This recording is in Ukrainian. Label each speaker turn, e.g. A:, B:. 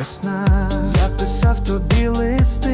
A: весна, я писав тобі листи,